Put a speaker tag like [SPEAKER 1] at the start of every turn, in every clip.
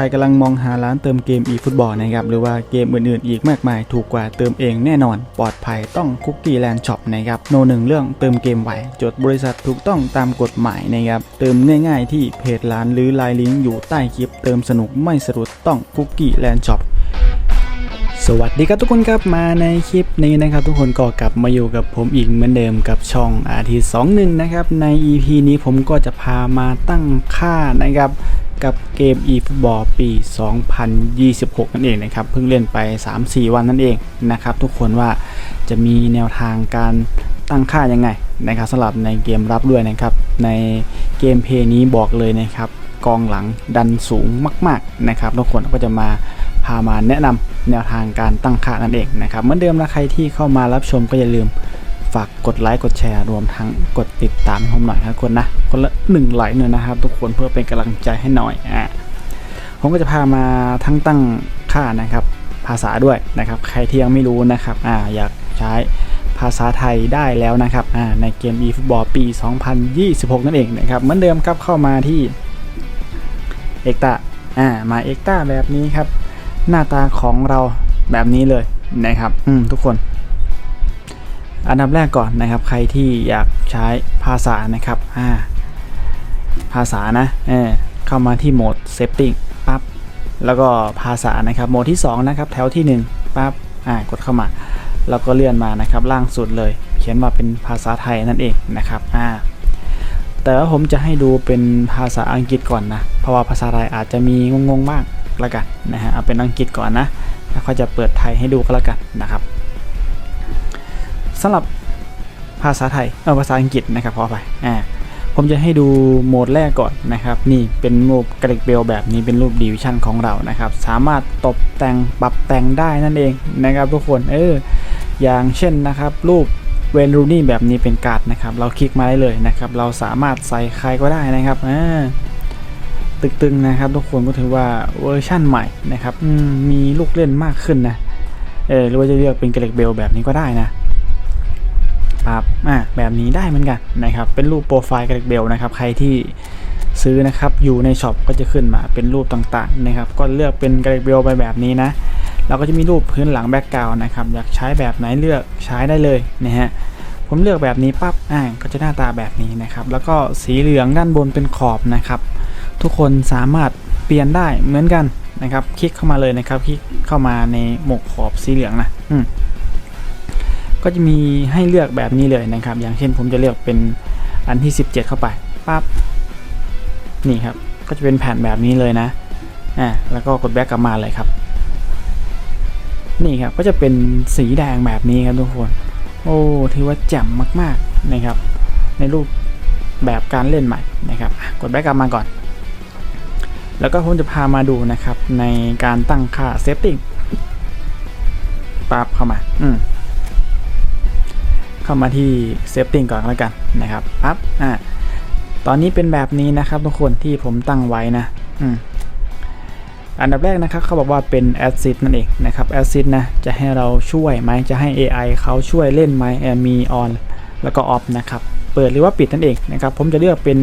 [SPEAKER 1] ใครกำลังมองหาร้านเติมเกม eFootball นะครับหรือว่าเกมอื่นๆ อีกมากมายถูกกว่าเติมเองแน่นอน ปลอดภัยต้องคุกกี้แลนด์ช็อปนะครับโนหนึ่งเรื่องเติมเกมไหวจดบริษัทถูกต้องตามกฎหมายนะครับเติมง่ายๆ ที่เพจร้านหรือไลน์ลิงก์อยู่ใต้คลิป เติมสนุกไม่สะดุดต้องคุกกี้แลนด์ช็อปสวัสดีครับทุกคนครับมาในคลิปนี้นะครับ ทุกคนก็กลับมาอยู่กับผมอีกเหมือนเดิมกับช่องอาทิตย์21นะครับใน EP นี้ผมก็จะพามาตั้งค่านะครับ กับเกม eFootball ปี 2026 นั่นเองนะครับ เพิ่งเล่นไป 3-4 วันนั่นเองนะครับ ทุกคนว่าจะมีแนวทางการตั้งค่ายังไงนะครับสำหรับในเกมรับด้วยนะครับ ในเกมเพย์นี้บอกเลยนะครับ กองหลังดันสูงมาก ๆนะครับทุกคนก็จะมาพามาแนะนำแนวทางการตั้งค่านั่นเองนะครับเหมือนเดิมนะใครที่เข้ามารับชมก็อย่าลืม ฝากกดไลค์กดแชร์รวมทั้งกดติดตามให้ผมหน่อยครับทุกคนนะคนละหนึ่งไลค์หน่อยนะครับ ทุกคนเพื่อเป็นกำลังใจให้หน่อยอะผมก็จะพามาทั้งตั้งค่านะครับ ภาษาด้วยนะครับ ใครที่ยังไม่รู้นะครับอ่าอยากใช้ภาษาไทยได้แล้วนะครับอ่าในเกม eFootball ปี 2026 นั่นเองนะครับ เหมือนเดิมครับเข้ามาที่เอกตาอ่ามาเอกตาแบบนี้ครับ หน้าตาของเราแบบนี้เลยนะครับ อืมทุกคน อันดับแรกก่อนนะครับ ใครที่อยากใช้ภาษานะครับอ่าภาษานะเออเข้ามาที่โหมด setting ปั๊บแล้วก็ภาษานะครับโหมดที่ 2 นะครับ แถวที่1ปั๊บอ่ากดเข้ามา แล้วก็เลื่อนมานะครับ ล่างสุดเลย เขียนว่าเป็นภาษาไทยนั่นเองนะครับอ่าแต่ว่าผมจะให้ดูเป็นภาษาอังกฤษก่อนนะเพราะว่าภาษาไทยอาจจะมีงงๆบ้างแล้วกันนะฮะเอาเป็นอังกฤษก่อนนะแล้วก็จะเปิดไทยให้ดูก็แล้วกันนะครับ สำหรับภาษาไทยเออภาษาอังกฤษนะครับพอไปอ่าผมจะให้ดูโหมดแรกก่อนนะครับ นี่เป็นรูปกระดิกเบลแบบนี้เป็นรูปดิวิชั่นของเรานะครับ สามารถตกแต่งปรับแต่งได้นั่นเองนะครับทุกคนเอออย่างเช่นนะครับ รูปเวนรูนี่แบบนี้เป็นการ์ดนะครับ เราคลิกมาได้เลยนะครับ เราสามารถใส่ใครก็ได้นะครับอ่าตึกๆนะครับ ทุกคนก็ถือว่าเวอร์ชั่นใหม่นะครับมมีลูกเล่นมากขึ้นนะเออหรือว่าจะเลือกเป็นเกล็กเบลแบบนี้ก็ได้นะ ปั๊บอะแบบนี้ได้เหมือนกันนะครับ เป็นรูปโปรไฟล์กล็กเบลนะครับ ใครที่ซื้อนะครับ อยู่ในช็อปก็จะขึ้นมาเป็นรูปต่างๆนะครับ ก็เลือกเป็นกล็กเบลไปแบบนี้นะเราก็จะมีรูปพื้นหลังแบ็กกราวนะครับ อยากใช้แบบไหนเลือกใช้ได้เลยนะฮะผมเลือกแบบนี้ปั๊บอ่าก็จะหน้าตาแบบนี้นะครับ แล้วก็สีเหลืองด้านบนเป็นขอบนะครับ ทุกคนสามารถเปลี่ยนได้เหมือนกันนะครับ คลิกเข้ามาเลยนะครับ คลิกเข้ามาในหมวกขอบสีเหลืองนะอืม ก็จะมีให้เลือกแบบนี้เลยนะครับ อย่างเช่นผมจะเลือกเป็นอันที่ 17 เข้าไปปั๊บนี่ครับ ก็จะเป็นแผ่นแบบนี้เลยนะอ่าแล้วก็กดแบ็กกลับมาเลยครับ นี่ครับก็จะเป็นสีแดงแบบนี้ครับทุกคน โอ้ถือว่าแจ่มมากๆนะครับ ในรูปแบบการเล่นใหม่นะครับ กดแบ็กกลับมาก่อน แล้วก็ผมจะพามาดูนะครับในการตั้งค่า setting ปั๊บเข้ามา อืม เข้ามาที่ setting ก่อนแล้วกันนะครับปั๊บอ่าตอนนี้เป็นแบบนี้นะครับทุกคนที่ผมตั้งไว้นะอืมอันดับแรกนะครับเขาบอกว่าเป็น assist นั่นเองนะครับ assist นะจะให้เราช่วยไหมจะให้ AI เขาช่วยเล่นไหมแอมมี on แล้วก็ off นะครับเปิดหรือว่าปิดนั่นเองนะครับผมจะเลือกเป็น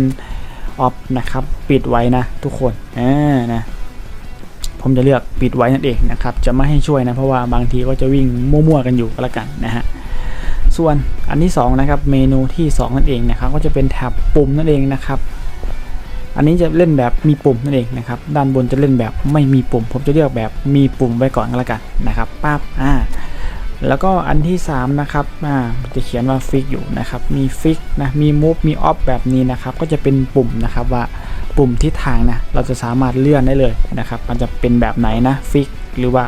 [SPEAKER 1] ออฟนะครับปิดไว้นะทุกคนอ่านะผมจะเลือกปิดไว้นั่นเองนะครับจะไม่ให้ช่วยนะเพราะว่าบางทีก็จะวิ่งมั่วๆกันอยู่ก็แล้วกันนะฮะ ส่วนอันที่2นะครับเมนูที่2นั่นเองนะครับก็จะเป็นแท็บปุ่มนั่นเองนะครับ อันนี้จะเล่นแบบมีปุ่มนั่นเองนะครับด้านบนจะเล่นแบบไม่มีปุ่ม ผมจะเลือกแบบมีปุ่มไว้ก่อนก็แล้วกันนะครับปั๊บอ่าแล้วก็อันที่3นะครับอ่าจะเขียนว่าฟิกอยู่นะครับมีฟิกนะมีมูฟมีออฟแบบนี้นะครับก็จะเป็นปุ่มนะครับว่าปุ่มทิศทางนะเราจะสามารถเลื่อนได้เลยนะครับ มันจะเป็นแบบไหนนะฟิกหรือว่า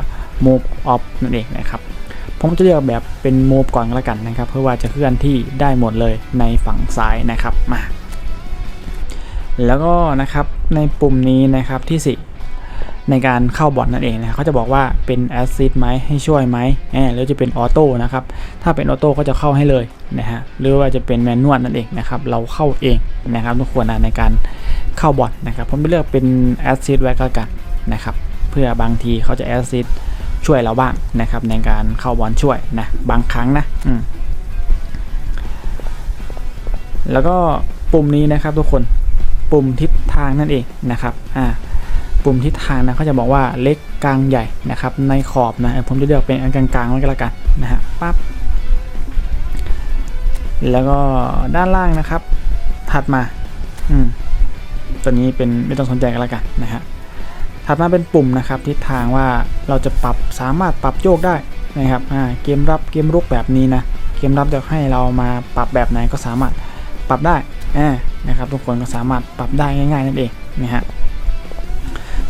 [SPEAKER 1] move off นั่นเองนะครับ ผมจะเลือกแบบเป็น move ก่อนแล้วกันนะครับ เพื่อว่าจะเคลื่อนที่ได้หมดเลยในฝั่งซ้ายนะครับมาแล้วก็นะครับในปุ่มนี้นะครับที่ 4 ในการเข้าบอทนั่นเองนะเขาจะบอกว่าเป็นแอซ i ดไหมให้ช่วยไหมแหมหรือจะเป็นออโต้นะครับถ้าเป็นออโต้ก็จะเข้าให้เลยนะฮะหรือว่าจะเป็นแมนนวลนั่นเองนะครับเราเข้าเองนะครับทุกคนในการเข้าบอทนะครับผมไปเลือกเป็นแอซ i ดไว้ก็แล้วกันนะครับเพื่อบางทีเขาจะแอซ i ด ช่วยเราบ้างนะครับ ในการเข้าบอลช่วยนะบางครั้งนะอืแล้วก็ปุ่มนี้นะครับทุกคนปุ่มทิศทางนั่นเองนะครับอ่าปุ่มทิศทางนะเขาจะบอกว่าเล็กกลางใหญ่นะครับ ในขอบนะผมจะเลือกเป็นอันกลางๆไว้ก็แล้วกันนะฮะปั๊บแล้วก็ด้านล่างนะครับ ถัดมา อืมตัวนี้เป็นไม่ต้องสนใจกันแล้วกันนะฮะ ถัดมาเป็นปุ่มนะครับทิศทางว่าเราจะปรับสามารถปรับโยกได้นะครับเกมรับเกมรุกแบบนี้นะเกมรับจะให้เรามาปรับแบบไหนก็สามารถปรับได้นะครับทุกคนก็สามารถปรับได้ง่ายๆนั่นเองนะฮะ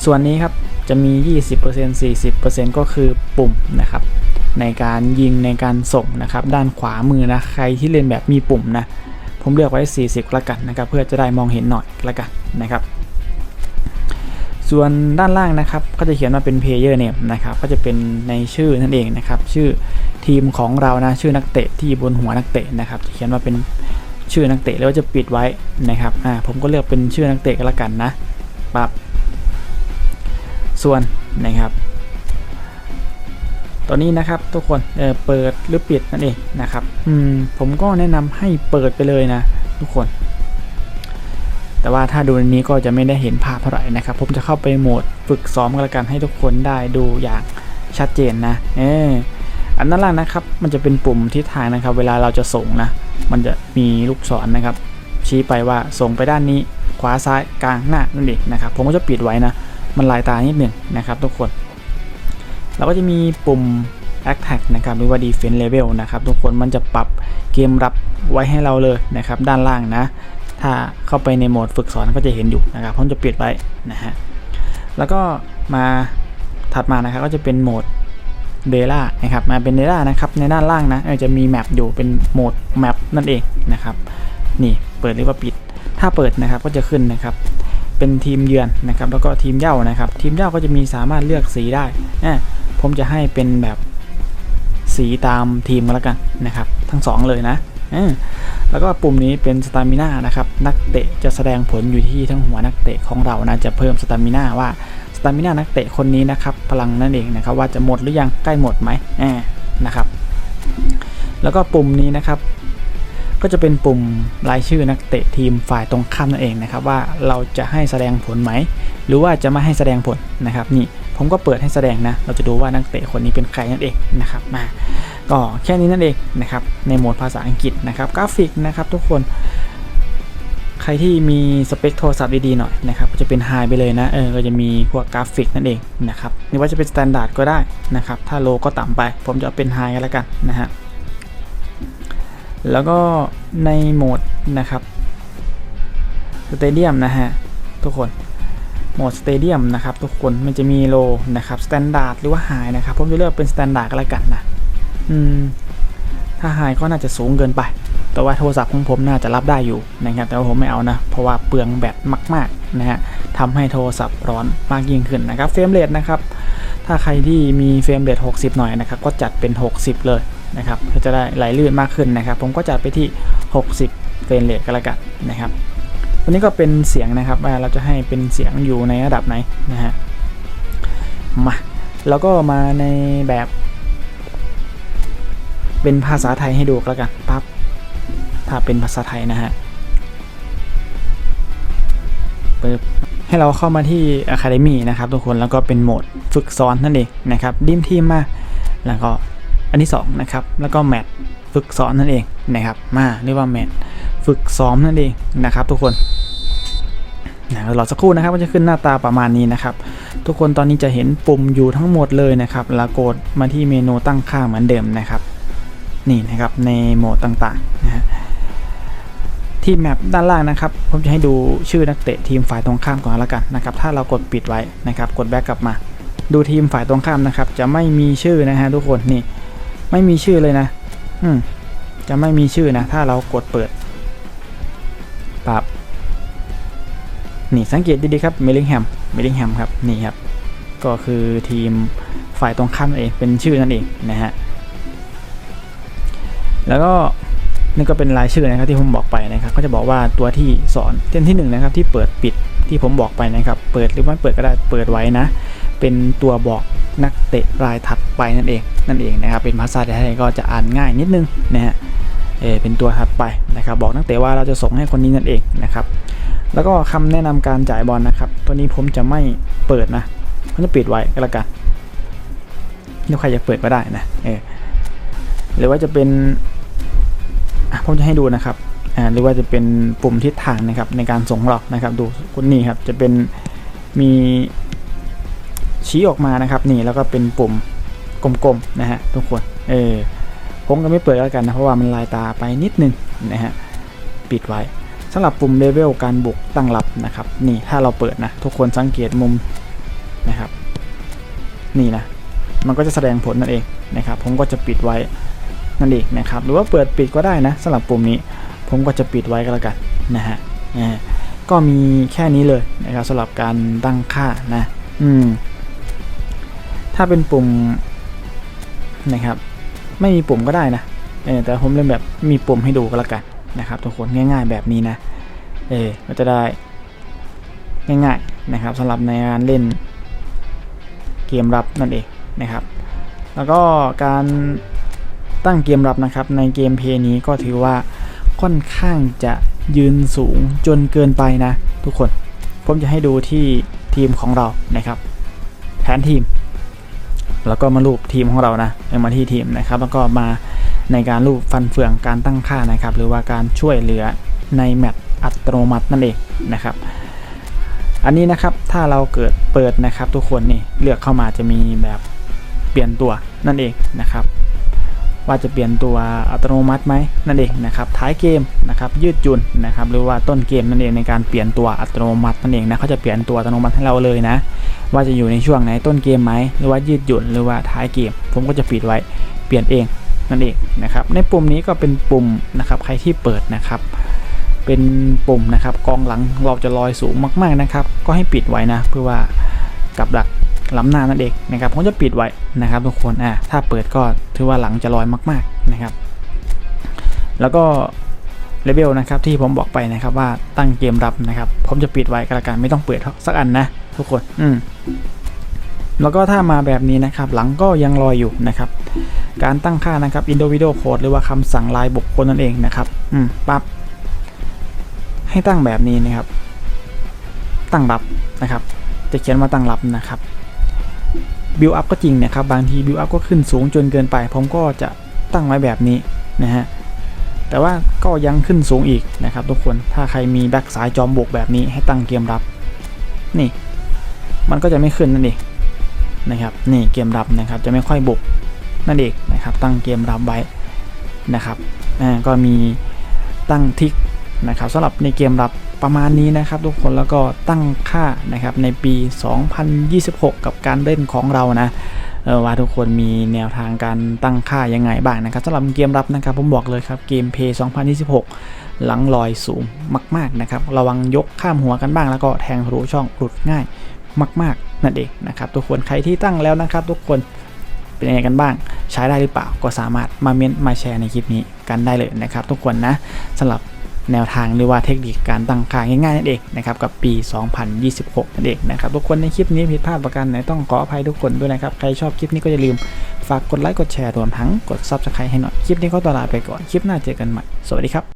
[SPEAKER 1] ส่วนนี้ครับจะมี 20% 40%ก็คือปุ่มนะครับในการยิงในการส่งนะครับด้านขวามือนะใครที่เล่นแบบมีปุ่มนะผมเลือกไว้ 40ละกันนะครับเพื่อจะได้มองเห็นหน่อยละกันนะครับ ส่วนด้านล่างนะครับก็จะเขียนว่าเป็น player name นะครับก็จะเป็นในชื่อนั่นเองนะครับชื่อทีมของเรานะชื่อนักเตะที่บนหัวนักเตะนะครับจะเขียนว่าเป็นชื่อนักเตะแล้วจะปิดไว้นะครับอ่าผมก็เลือกเป็นชื่อนักเตะก็แล้วกันนะปรับส่วนนะครับตัวนี้นะครับทุกคนเออเปิดหรือปิดนั่นเองนะครับอืมผมก็แนะนำให้เปิดไปเลยนะทุกคน แต่ว่าถ้าดูในนี้ก็จะไม่ได้เห็นภาพเท่าไหร่นะครับ ผมจะเข้าไปโหมดฝึกซ้อมกันละกันให้ทุกคนได้ดูอย่างชัดเจนนะ เอออันนั้นล่างนะครับ มันจะเป็นปุ่มทิศทางนะครับ เวลาเราจะส่งนะ มันจะมีลูกศรนนะครับ ชี้ไปว่าส่งไปด้านนี้ ขวาซ้ายกลางหน้านั่นเองนะครับ ผมก็จะปิดไว้นะ มันลายตานิดหนึ่งนะครับทุกคน เราก็จะมีปุ่ม Attack นะครับหรือว่า Defense Level นะครับทุกคนมันจะปรับเกมรับไว้ให้เราเลยนะครับ ด้านล่างนะ ถ้าเข้าไปในโหมดฝึกสอนก็จะเห็นอยู่นะครับผมจะปิดไว้นะฮะแล้วก็มาถัดมานะครับก็จะเป็นโหมดเดล่านะครับมาเป็นเดล่านะครับในด้านล่างนะจะมีแมปอยู่เป็นโหมดแมปนั่นเองนะครับนี่เปิดหรือว่าปิด ถ้าเปิดนะครับก็จะขึ้นนะครับเป็นทีมเยือนนะครับแล้วก็ทีมเย่านะครับ ทีมเย่าก็จะมีสามารถเลือกสีได้นะผมจะให้เป็นแบบสีตามทีมก็แล้วกันนะครับ ทั้งสองเลยนะ แล้วก็ปุ่มนี้เป็นสตามิน่านะครับ นักเตะจะแสดงผลอยู่ที่ทั้งหัวนักเตะของเรานะ จะเพิ่มสตามิน่าว่าสตามิน่านักเตะคนนี้นะครับ พลังนั่นเองนะครับ ว่าจะหมดหรือยังใกล้หมดไหมแอบนะครับ แล้วก็ปุ่มนี้นะครับก็จะเป็นปุ่มรายชื่อนักเตะทีมฝ่ายตรงข้ามนั่นเองนะครับ ว่าเราจะให้แสดงผลไหม หรือว่าจะไม่ให้แสดงผลนะครับ นี่ผมก็เปิดให้แสดงนะ เราจะดูว่านักเตะคนนี้เป็นใครนั่นเองนะครับมา ก็แค่นี้นั่นเองนะครับในโหมดภาษาอังกฤษนะครับกราฟิกนะครับทุกคน ใครที่มีสเปคโทรศัพท์ดีๆหน่อยนะครับก็จะเป็นไฮไปเลยนะเออก็จะมีพวกกราฟิกนั่นเองนะครับไม่ว่าจะเป็นสแตนดาร์ดก็ได้นะครับถ้าโลก็ต่ำไป ผมจะเอาเป็นไฮกันแล้วกันนะฮะแล้วก็ในโหมดนะครับสเตเดียมนะฮะทุกคนโหมดสเตเดียมนะครับทุกคนมันจะมีโลนะครับสแตนดาร์ดหรือว่าไฮนะครับผมจะเลือกเป็นสแตนดาร์ดก็แล้วกันนะ อืม ถ้าไฮก็น่าจะสูงเกินไป แต่ว่าโทรศัพท์ของผมน่าจะรับได้อยู่นะครับ แต่ว่าผมไม่เอานะ เพราะว่าเปลืองแบตมาก ๆ นะฮะทำให้โทรศัพท์ร้อนมากยิ่งขึ้นนะครับ เฟรมเรทนะครับ ถ้าใครที่มีเฟรมเรท60 หน่อยนะครับ ก็จัดเป็น 60 เลยนะครับก็จะได้ไหลลื่นมากขึ้นนะครับ ผมก็จัดไปที่ 60 เฟรมเรทก็แล้วกันนะครับวันนี้ก็เป็นเสียงนะครับว่าเราจะให้เป็นเสียงอยู่ในระดับไหนนะฮะมาแล้วก็มาในแบบ เป็นภาษาไทยให้ดูแล้วกันปั๊บถ้าเป็นภาษาไทยนะฮะปึ๊บให้เราเข้ามาที่ Academy นะครับทุกคนแล้วก็เป็นโหมดฝึกซ้อนนั่นเองนะครับดิมทีมมาแล้วก็อันที่2นะครับแล้วก็แมทฝึกซ้อนนั่นเองนะครับมาเรียกว่าแมทฝึกซ้อมนั่นเองนะครับ ทุกคนนะรอสักครู่นะครับมันจะขึ้นหน้าตาประมาณนี้นะครับ ทุกคนตอนนี้จะเห็นปุ่มอยู่ทั้งหมดเลยนะครับแล้วกดมาที่เมนูตั้งค่าเหมือนเดิมนะครับ นี่นะครับในโหมดต่างๆนะฮะที่แมปด้านล่างนะครับ ผมจะให้ดูชื่อนักเตะทีมฝ่ายตรงข้ามก่อนล้วกันนะครับ ถ้าเรากดปิดไว้นะครับ กดแบ็กกลับมา ดูทีมฝ่ายตรงข้ามนะครับ จะไม่มีชื่อนะฮะทุกคนนี่ไม่มีชื่อเลยนะ อืมจะไม่มีชื่อนะ ถ้าเรากดเปิดปรับนี่สังเกตดีๆครับเมลิงแฮมเมลิงแฮมครับนี่ครับ ก็คือทีมฝ่ายตรงข้ามนั่นเองเป็นชื่อนั่นเองนะฮะ แล้วก็นี่ก็เป็นรายชื่อนะครับที่ผมบอกไปนะครับ ก็จะบอกว่าตัวที่สอนเส้นที่1นนะครับที่เปิดปิดที่ผมบอกไปนะครับ เปิดหรือไม่เปิดก็ได้เปิดไว้นะ เป็นตัวบอกนักเตะรายถัดไปนั่นเองนั่นเองนะครับ เป็นภาษาไทยก็จะอ่านง่ายนิดนึงนะฮะเออเป็นตัวถัดไปนะครับ บอกตั้งแต่ว่าเราจะส่งให้คนนี้นั่นเองนะครับ แล้วก็คำแนะนำการจ่ายบอลนะครับ ตัวนี้ผมจะไม่เปิดนะผมจะปิดไว้ก็แล้วกันถ้าใครจะเปิดก็ได้นะเออหรือว่าจะเป็น ผมจะให้ดูนะครับหรือว่าจะเป็นปุ่มทิศทางนะครับในการส่งของเรานะครับ ดูคุณนี่ครับจะเป็นมีชี้ออกมานะครับ นี่แล้วก็เป็นปุ่มกลมๆนะฮะทุกคนเออผมก็ไม่เปิดแล้วกันนะเพราะว่ามันลายตาไปนิดนึงนะฮะปิดไว้สำหรับปุ่มเลเวลการบุกตั้งรับนะครับ นี่ถ้าเราเปิดนะทุกคนสังเกตมุมนะครับ นี่นะมันก็จะแสดงผลนั่นเองนะครับ ผมก็จะปิดไว้ นั่นเองนะครับ หรือว่าเปิดปิดก็ได้นะสำหรับปุ่มนี้ ผมก็จะปิดไว้ก็แล้วกันนะฮะก็มีแค่นี้เลยนะครับสำหรับการตั้งค่านะ อืม ถ้าเป็นปุ่มนะครับ ไม่มีปุ่มก็ได้นะเออแต่ผมเล่นแบบมีปุ่มให้ดูก็แล้วกันนะครับทุกคนง่าย ๆแบบนี้นะ เออก็จะได้ง่ายๆนะครับสำหรับในการเล่นเกมรับนั่นเองนะครับ แล้วก็การ ตั้งเกมรับนะครับ ในเกมเพย์นี้ก็ถือว่าค่อนข้างจะยืนสูงจนเกินไปนะ ทุกคน ผมจะให้ดูที่ทีมของเรานะครับ แผนทีม แล้วก็มารูปทีมของเรานะมาที่ทีมนะครับ แล้วก็มาในการรูปฟันเฟืองการตั้งค่านะครับ หรือว่าการช่วยเหลือในแมปอัตโนมัตินั่นเองนะครับ อันนี้นะครับถ้าเราเกิดเปิดนะครับ ทุกคนนี่เลือกเข้ามาจะมีแบบเปลี่ยนตัวนั่นเองนะครับ ว่าจะเปลี่ยนตัวอัตโนมัติไหมนั่นเองนะครับท้ายเกมนะครับยืดหยุ่นนะครับหรือว่าต้นเกมนั่นเองในการเปลี่ยนตัวอัตโนมัตินั่นเองนะเขาจะเปลี่ยนตัวอัตโนมัติให้เราเลยนะ ว่าจะอยู่ในช่วงไหนต้นเกมไหมหรือว่ายืดหยุ่นหรือว่าท้ายเกม ผมก็จะปิดไว้เปลี่ยนเองนั่นเองนะครับในปุ่มนี้ก็เป็นปุ่มนะครับใครที่เปิดนะครับเป็นปุ่มนะครับกองหลังเราจะลอยสูงมากๆนะครับ ก็ให้ปิดไว้นะเพื่อว่ากับดัก ล้ำหน้านั่นเองนะครับผมจะปิดไว้นะครับ ทุกคนอ่าถ้าเปิดก็ถือว่าหลังจะลอยมาก ๆนะครับ แล้วก็เลเวลนะครับที่ผมบอกไปนะครับว่าตั้งเกมรับนะครับ ผมจะปิดไว้ก็แล้วกันไม่ต้องเปิดสักอันนะ ทุกคนอืมแล้วก็ถ้ามาแบบนี้นะครับ หลังก็ยังลอยอยู่นะครับ การตั้งค่านะครับ individual code หรือว่าคำสั่งลายบุคคลนั่นเองนะครับอืมปั๊บให้ตั้งแบบนี้นะครับ ตั้งรับนะครับ จะเขียนว่าตั้งรับนะครับ build up ก็จริงนะครับ บางที build up ก็ขึ้นสูงจนเกินไป ผมก็จะตั้งไว้แบบนี้นะฮะ แต่ว่าก็ยังขึ้นสูงอีกนะครับทุกคน ถ้าใครมีแบ็กสายจอมบวกแบบนี้ให้ตั้งเกมรับ นี่ มันก็จะไม่ขึ้นนั่นเองนะครับ นี่เกมรับนะครับ จะไม่ค่อยบุกนั่นเองนะครับ ตั้งเกมรับไว้นะครับอ่าก็มีตั้งทิกนะครับสำหรับในเกมรับ ประมาณนี้นะครับทุกคนแล้วก็ตั้งค่านะครับในปี 2026 กับการเล่นของเรานะเออว่าทุกคนมีแนวทางการตั้งค่ายังไงบ้างนะครับสำหรับเกมรับนะครับผมบอกเลยครับเกมเพย์2026 หลังลอยสูงมากๆนะครับระวังยกข้ามหัวกันบ้างแล้วก็แทงทะลุช่องหลุดง่ายมาก ๆ นั่นเองนะครับทุกคนใครที่ตั้งแล้วนะครับ ทุกคนเป็นยังไงกันบ้าง ใช้ได้หรือเปล่าก็สามารถมาเม้นมาแชร์ในคลิปนี้กันได้เลยนะครับ ทุกคนนะสำหรับ แนวทางหรือว่าเทคนิคการตั้งค่าง่ายๆนั่นเองนะครับกับปี 2026 นั่นเองนะครับทุกคนในคลิปนี้ผิดพลาดประการไหนต้องขออภัยทุกคนด้วยนะครับ ใครชอบคลิปนี้ก็อย่าลืมฝากกดไลค์กดแชร์รวมทั้งกดซับสไครต์ให้หน่อย คลิปนี้ก็ตลาไปก่อน คลิปหน้าเจอกันใหม่ สวัสดีครับ